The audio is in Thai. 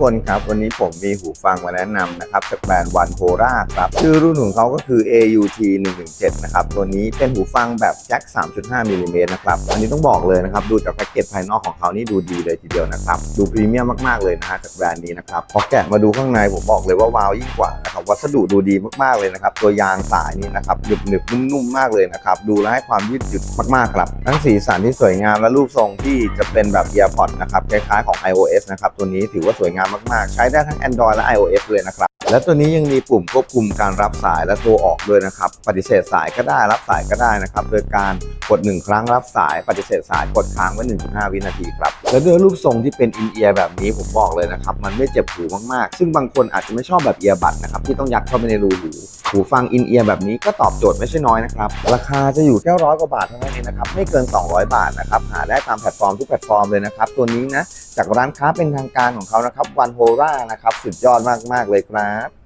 คนครับ วันนี้ผมมีหูฟังมาแนะนำนะครับ จากแบรนด์วันโ o ราครับ ชื่อรุ่นของเขาก็คือ AUT 117นะครับ ตัวนี้เป็นหูฟังแบบแจ็ค 3.5มิลลิเมตรนะครับ อันนี้ต้องบอกเลยนะครับ ดูจากแพ็กเกจภายนอกของเขานี่ดูดีเลยทีเดียวนะครับ ดูพรีเมียมมากๆเลยนะฮะจากแบรนด์นี้นะครับ พอแกะมาดูข้างในผมบอกเลยว่าวาวยิ่งกว่านะครับ วัสดุดูดีมากๆเลยนะครับ ตัวยางสายนี่นะครับหนึบหนึบนุ่มๆมากเลยนะครับ ดูแล้วให้ความยืดหยุ่นมากๆครับ ทั้งสีสันที่สวยงามและรูปทรงที่จะเป็นแบบ EarPod นะครับ คล้ายๆของ iOS นะครับ ตัวนี้ถือว่าสวยงามมากๆ ใช้ได้ทั้ง Android และ iOS เลยนะครับ และตัวนี้ยังมีปุ่มควบคุมการรับสายและโทรออกด้วยนะครับ ปฏิเสธสายก็ได้รับสายก็ได้นะครับ โดยการกด 1 ครั้งรับสายปฏิเสธสายกดค้างไว้ 1.5 วินาทีครับ และด้วยรูปทรงที่เป็นอินเอียร์แบบนี้ผมบอกเลยนะครับ มันไม่เจ็บหูมากๆ ซึ่งบางคนอาจจะไม่ชอบแบบเอียร์บัดนะครับที่ต้องยัดเข้าไปในรูหูหูฟังอินเอียร์แบบนี้ก็ตอบโจทย์ไม่ใช่น้อยนะครับ ราคาจะอยู่แค่ร้อยกว่าบาทเท่านั้นเองนะครับไม่เกิน 200 บาทนะครับหาได้ตามแพลตฟอร์มทุกแพลตฟอร์มเลยนะครับตัวนี้นะ จากร้านค้าเป็นทางการของเขานะครับวันโฮรานะครับ สุดยอดมากๆเลยครับ